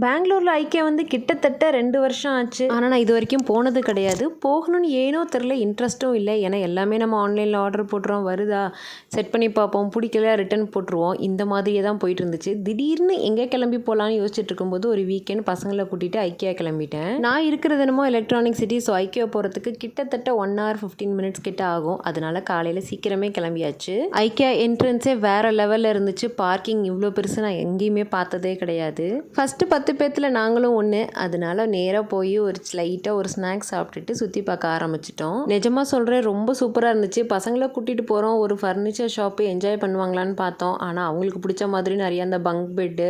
பெங்களூரில் ஐக்கியா வந்து கிட்டத்தட்ட ரெண்டு வருஷம் ஆச்சு. ஆனால் நான் இது வரைக்கும் போனது கிடையாது. போகணும்னு ஏனோ தெரில இன்ட்ரெஸ்ட்டும் இல்லை. ஏன்னா எல்லாமே நம்ம ஆன்லைனில் ஆர்டர் போட்டுறோம். வருதா? செட் பண்ணி பார்ப்போம். பிடிக்கல ரிட்டர்ன் போட்டுருவோம். இந்த மாதிரியே தான் போயிட்டு இருந்துச்சு. திடீர்னு எங்கே கிளம்பி போகலான்னு யோசிச்சுட்டு இருக்கும்போது ஒரு வீக்கெண்ட் பசங்களை கூட்டிகிட்டு ஐக்கியா கிளம்பிட்டேன். நான் இருக்கிறது என்னமோ எலக்ட்ரானிக் சிட்டி ஸோ ஐக்கியா போகிறதுக்கு கிட்டத்தட்ட ஒன் ஹவர் ஃபிஃப்டீன் மினிட்ஸ் கிட்ட ஆகும். அதனால காலையில் சீக்கிரமே கிளம்பியாச்சு. ஐக்கியா என்ட்ரன்ஸே வேறு லெவலில் இருந்துச்சு. பார்க்கிங் இவ்வளோ பெருசு நான் எங்கேயுமே பார்த்ததே கிடையாது. ஃபஸ்ட்டு பத்து பேர்த்தில் நாங்களும் ஒன்று அதனால நேராக போய் ஒரு லைட்டாக ஒரு ஸ்நாக்ஸ் சாப்பிட்டுட்டு சுற்றி பார்க்க ஆரம்பிச்சிட்டோம். நிஜமாக சொல்கிறேன் ரொம்ப சூப்பராக இருந்துச்சு. பசங்களை கூட்டிகிட்டு போகிறோம் ஒரு ஃபர்னிச்சர் ஷாப்பு என்ஜாய் பண்ணுவாங்களான்னு பார்த்தோம். ஆனால் அவங்களுக்கு பிடிச்ச மாதிரி நிறையா அந்த பங்க் பெட்டு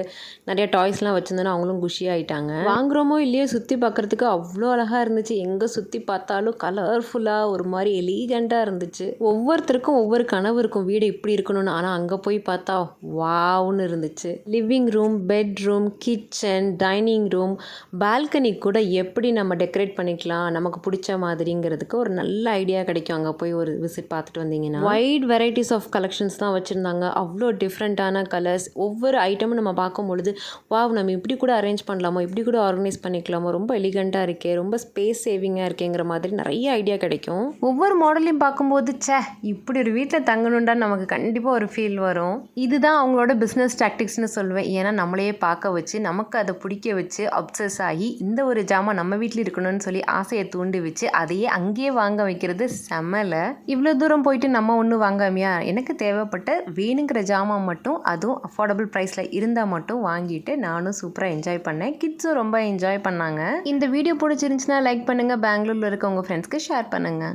நிறையா டாய்ஸ்லாம் வச்சுருந்தோன்னு அவங்களும் குஷி ஆயிட்டாங்க. வாங்குறோமோ இல்லையோ சுற்றி பார்க்குறதுக்கு அவ்வளோ அழகாக இருந்துச்சு. எங்கே சுற்றி பார்த்தாலும் கலர்ஃபுல்லாக ஒரு மாதிரி எலிகண்ட்டாக இருந்துச்சு. ஒவ்வொருத்தருக்கும் ஒவ்வொரு கனவு இருக்கும் வீடு இப்படி இருக்கணும்னு ஆனால் அங்கே போய் பார்த்தா வாவ்னு இருந்துச்சு. Living room bedroom kitchen dining room balcony கூட எப்படி நம்ம டெக்கரேட் பண்ணிக்கலாம் நமக்கு பிடிச்ச மாதிரிங்கிறதுக்கு ஒரு நல்ல ஐடியா கிடைக்கும். அங்கே போய் ஒரு விசிட் பார்த்துட்டு வந்தீங்கன்னா. வைட் வெரைட்டிஸ் ஆஃப் கலெக்ஷன்ஸ் தான் வச்சுருந்தாங்க. அவ்வளோ டிஃப்ரெண்ட்டான கலர்ஸ் ஒவ்வொரு ஐட்டமும் நம்ம பார்க்கும் பொழுது வாவ் நம்ம இப்படி கூட அரேஞ்ச் பண்ணலாமோ? இப்படி கூட ஆர்கனைஸ் பண்ணிக்கலாமோ? ரொம்ப எலிகண்ட்டாக இருக்கே ரொம்ப ஸ்பேஸ் சேவிங்காக இருக்கேங்கிற மாதிரி நிறைய ஐடியா கிடைக்கும். ஒவ்வொரு மாடலையும் பார்க்கும்போது ச்சே இப்படி ஒரு வீட்டில் தங்கணுண்டா நமக்கு கண்டிப்பாக ஒரு ஃபீல் வரும். இதுதான் அவங்களோட பிஸ்னஸ் டாக்டிக்ஸ்னு சொல்லுவேன். ஏன்னா நம்மளையே பார்க்க வச்சு நமக்கு அதை பிடிக்க வச்சு அப்சஸ் ஆகி இந்த ஒரு ஜாமான் நம்ம வீட்டில் இருக்கணும்னு சொல்லி ஆசையை தூண்டி வச்சு அதையே அங்கேயே வாங்க வைக்கிறது செமல. இவ்வளோ தூரம் போயிட்டு நம்ம ஒன்றும் வாங்காமையா? எனக்கு தேவைப்பட்ட வேணுங்கிற ஜாமான் மட்டும் அதுவும் அஃபோர்டபுள் ப்ரைஸில் இருந்தால் மட்டும் வாங்கிட்டு நானும் சூப்பராக என்ஜாய் பண்ணேன். கிட்ஸும் ரொம்ப என்ஜாய் பண்ணாங்க. இந்த வீடியோ பிடிச்சிருந்துச்சுன்னா லைக் பண்ணுங்கள் பெங்களூரில் இருக்க உங்கள் ஃப்ரெண்ட்ஸ்க்கு ஷேர் பண்ணுங்கள்